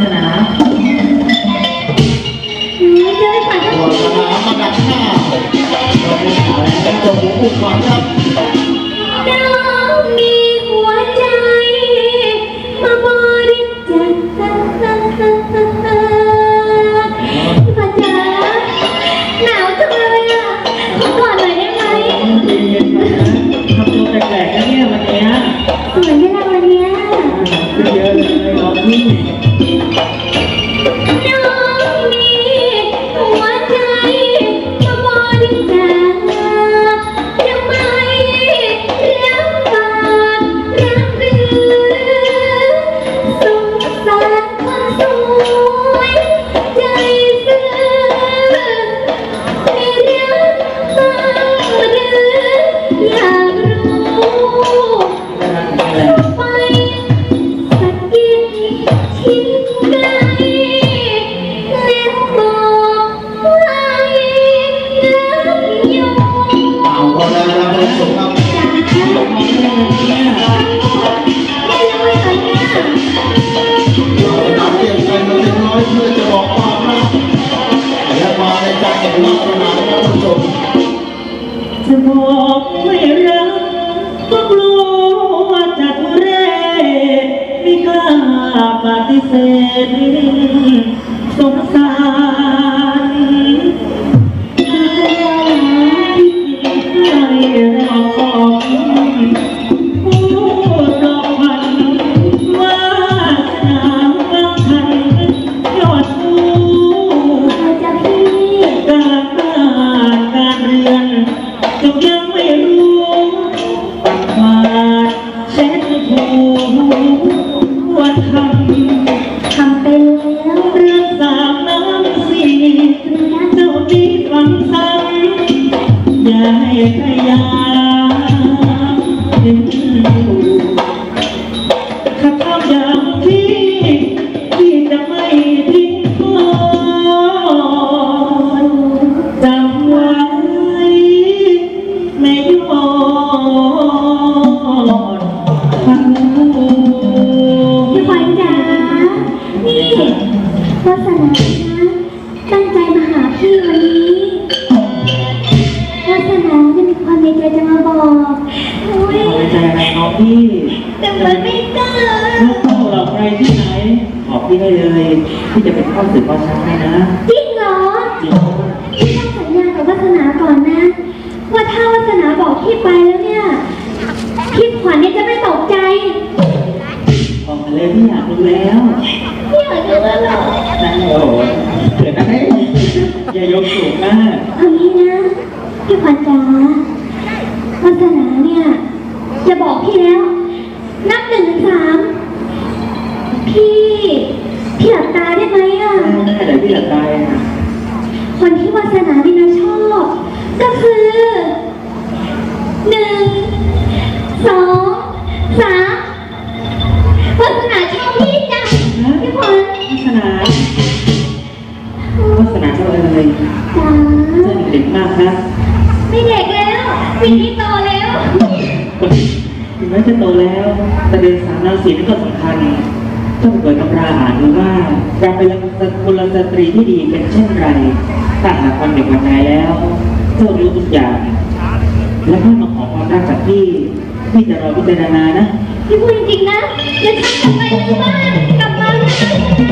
สนาอืมเจอขวัญก็ตัวสนามมาดักหน้าเราเป็นายของตัวหมูอุ้มก่อนครับ และมาในใจแห่งลักษณะท่านผู้ชมจะบอกไม่รักก็กลัวว่าจะทุเรศไม่กล้าปฏิเสธสงสาร อย่าให้พยามถึงข้าทำอยางที่ ที่จะไม่ทิ้งคนจำไว้ไม่ยอดฟังหูพี่ขวัญจ๋านี่วาสนา อะไรน้องพี่แต่มันไม่กล้าลูกพ่อเราใครที่ไหน บอกพี่ได้เลยพี่จะเป็นข้อสืบข้อช้าให้นะจริงเหรอจริงพี่ต้องสัญญากับวาสนาก่อนนะ ว่าถ้าวาสนาบอกพี่ไปแล้วเนี่ยพี่ขวัญเนี่ยจะไม่ตกใจบอกมาเลยพี่อยากรู้แล้วพี่อยากรู้แล้วเหรอนั่นโอ้โหเกิดอะไรอย่ายกสูงมากเอางี้นะพี่ขวัญจ๋าวาสนาเนี่ย จะบอกพี่แล้ว นับหนึ่งถึงสามพี่ พี่หลับตาได้ไหมอะ ได้เดี๋ยวพี่หลับตาเองนะคนที่วาสนาดีนะชอบ ก็คือหนึ่งสองสามวาสนาชอบพี่จ้ะพี่ขวัญวาสนาวาสนาเท่าอะไรเลยจ้าเจ้าเด็กมากนะไม่เด็กแล้วปีนี้โตแล้วถึง แม้จะโตแล้วแต่เดินสามนาสีนี่ก็สำคัญต้องเปิดกำราอ่านว่าการเป็นกุลสตรีที่ดีเป็นเช่นไรถ้าหากวันหนึ่งวันใดแล้วเจ้ารู้ทุกอย่าง แล้วค่อมาขอความรักจากพี่พี่จะรอพิจารณานะ พี่พูดจริงๆนะจะทำทำไมรู้บ้าง